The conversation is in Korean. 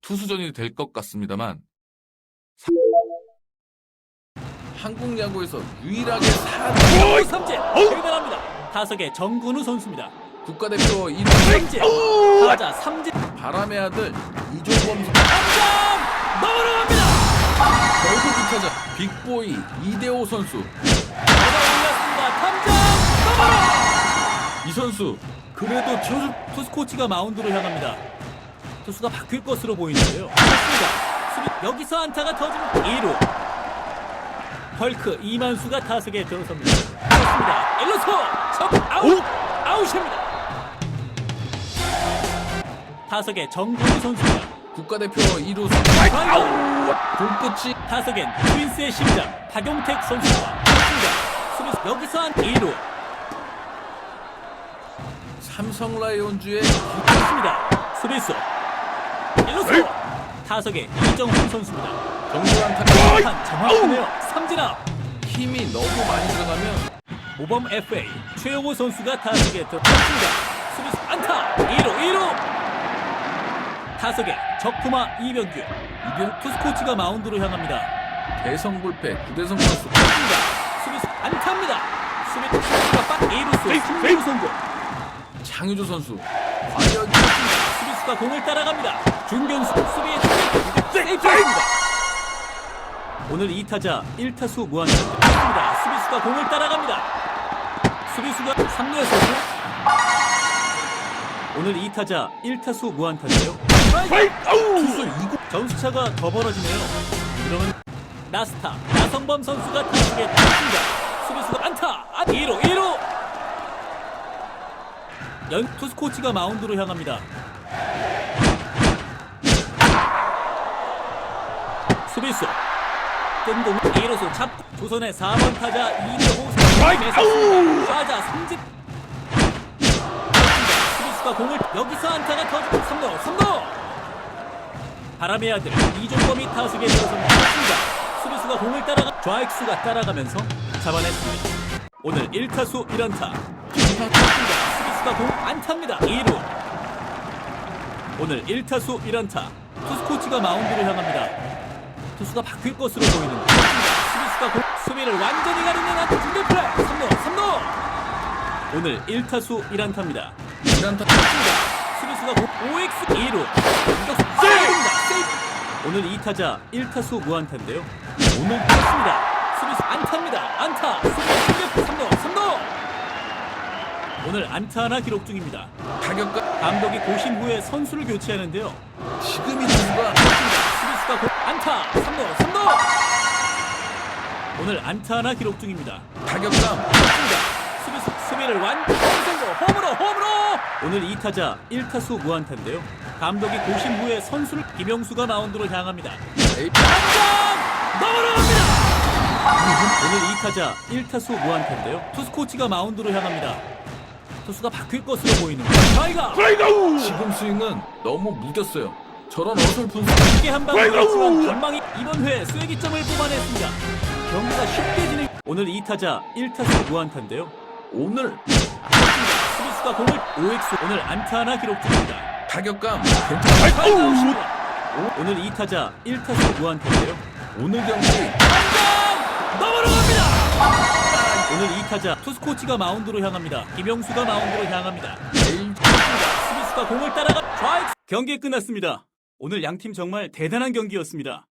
투수전이 될 것 같습니다만. 한국 야구에서 유일하게 4대 삼진! 대단합니다. 타석의 정근우 선수입니다. 국가대표 1위 삼진! 타자 삼진! 바람의 아들 이종범 선수. 탐장 넘어갑니다. 결국 이 타자 빅보이 이대호 선수. 넘어. 이 선수 그래도 투수, 투수 코치가 마운드로 향합니다. 투수가 바뀔 것으로 보이는데요. 좋습니다. 수비 여기서 안타가 터지면 2루. 헐크 이만수가 타석에 들어섭니다. 좋습니다. 1루수 첫 아웃 아웃입니다. 타석의 정근우 선수입니다. 국가대표 2루수 아웃! 볼끝이 타석엔 트윈스의 심장 박용택 선수가 좋습니다. 수비수 여기서 한 2루 삼성 라이온즈의 좋습니다. 수비수 1루수 타석의 이정훈 선수입니다. 정교한 타격 한 정확하네요. 삼진 아웃. 힘이 너무 많이 들어가면 모범 FA 최용호 선수가 타석에 들어갔습니다. 수비수 안타 2루 2루 타석에 적토마 이병규 이병 투수 코치가 마운드로 향합니다. 대성 불패 구대성 선수 좋습니다. 수비수 안타입니다. 수비 수비수가 빠 2루수 승부 성공 장유조 선수 과연 수비수가 공을 따라갑니다. 중견수 수비의 세이프입니다. 오늘 2타자 1타수 무안타입니다. 수비수가 공을 따라갑니다. 수비수가 3루에 서고 오늘 2타자 1타수 무안타인데요. 투수 2구 점수차가 더 벌어지네요. 그러면 나스타 나성범 선수가 타석에 탑니다. 수비수가 안타 아, 2루 2루 연 투수 코치가 마운드로 향합니다. 수비수 뜬공 2루수 잡고 조선의 4번 타자 이대호 선수 타자 삼진 수비수가 공을 여기서 안타가 터지고 3루 3루 바람의 아들 이종범이 타석에 들어섭니다. 수비수가 공을 따라가 좌익수가 따라가면서 잡아냈습니다. 오늘 1타수 1안타 수 비수가 공 안타입니다. 2루. 오늘 1타수 1안타. 투수 코치가 마운드를 향합니다. 투수가 바뀔 것으로 보이는데 수비수가 공 수비를 완전히 가리는 한 중대 플레이. 3루 3루. 오늘 1타수 1안타입니다. 1안타 수비수가 공 OX 2루. 공격수 세이브입니다. 세이브. 오늘 2타자 1타수 무안타인데요. 오늘 그렇습니다. 수비수 안타입니다. 안타. 수비 3루 3루 오늘 안타 하나 기록 중입니다. 타격과 감독이 고심 후에 선수를 교체하는데요. 지금 이 투수가 수비수가 공 안타! 3루 3루 오늘 안타 하나 기록 중입니다. 타격감. 수비수 수비를 완전 성공 홈으로 홈으로! 오늘 2타자 1타수 무안타인데요. 감독이 고심 후에 선수를 김영수가 마운드로 향합니다. 에이, 당장 넘어갑니다! 오늘 2타자 1타수 무안타인데요. 투수 코치가 마운드로 향합니다 투수가 바뀔 것으로 보이는 좌이가! 지금 스윙은 너무 무뎠어요. 저런 어설픈 스윙 크게 한방 들었지만 전망이 이번 회에 쐐기점을 뽑아냈습니다. 경기가 쉽게 진행 오늘 2타자 1타수 무안타인데요. 오늘 수비수가 공을 OX 오늘 안타 하나 기록 중입니다. 타격감. 괜찮아요 타이거우십니다. 오늘 2타자 1타수 무안타인데요. 오늘 경기. 넘어갑니다. 오늘 2타자 투수 코치가 마운드로 향합니다. 김영수가 마운드로 향합니다. 수비수가 공을 따라가 좌익 경기 끝났습니다. 오늘 양팀 정말 대단한 경기였습니다.